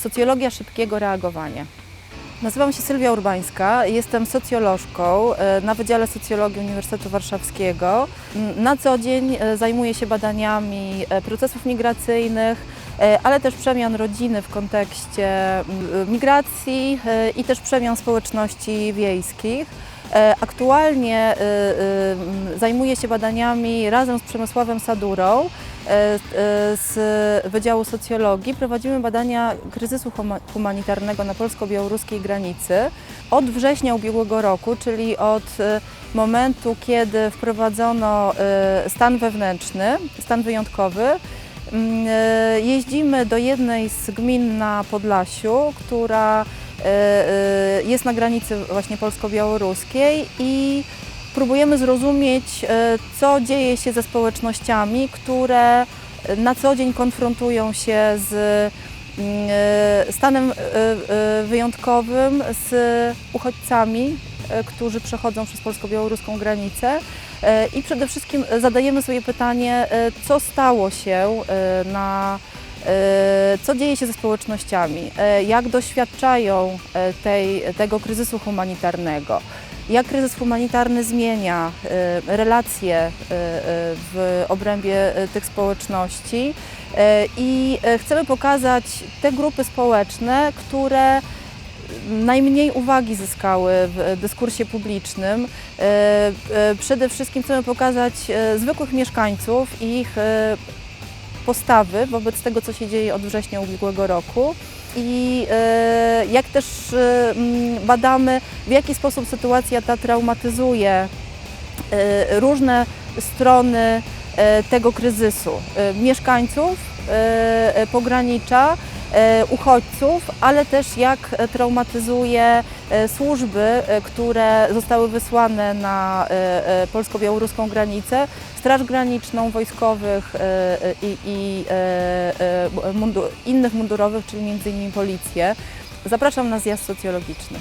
Socjologia szybkiego reagowania. Nazywam się Sylwia Urbańska, jestem socjolożką e, na Wydziale Socjologii Uniwersytetu Warszawskiego. Na co dzień e, zajmuję się badaniami e, procesów migracyjnych, ale też przemian rodziny w kontekście migracji i też przemian społeczności wiejskich. Aktualnie zajmuję się badaniami razem z Przemysławem Sadurą z Wydziału Socjologii. Prowadzimy badania kryzysu huma- humanitarnego na polsko-białoruskiej granicy. Od września ubiegłego roku, czyli od e, momentu, kiedy wprowadzono e, stan wewnętrzny, stan wyjątkowy, mm, e, jeździmy do jednej z gmin na Podlasiu, która e, e, jest na granicy właśnie polsko-białoruskiej i próbujemy zrozumieć, e, co dzieje się ze społecznościami, które na co dzień konfrontują się z mm, e, stanem e, e, wyjątkowym, z uchodźcami, e, którzy przechodzą przez polsko-białoruską granicę. E, I przede wszystkim zadajemy sobie pytanie, e, co stało się e, na E, co dzieje się ze społecznościami, e, jak doświadczają e, tej, tego kryzysu humanitarnego, jak kryzys humanitarny zmienia e, relacje e, e, w obrębie e, tych społeczności? E, i e, chcemy pokazać te grupy społeczne, które najmniej uwagi zyskały w dyskursie publicznym. E, e, Przede wszystkim chcemy pokazać e, zwykłych mieszkańców i ich e, postawy wobec tego, co się dzieje od września ubiegłego roku. I e, jak też e, badamy, w jaki sposób sytuacja ta traumatyzuje e, różne strony tego kryzysu. Mieszkańców pogranicza, uchodźców, ale też jak e, traumatyzuje e, służby, e, które zostały wysłane na e, e, polsko-białoruską granicę, Straż Graniczną, wojskowych e, e, i, i e, e, mundu, innych mundurowych, czyli między innymi policję. Zapraszam na zjazd socjologiczny.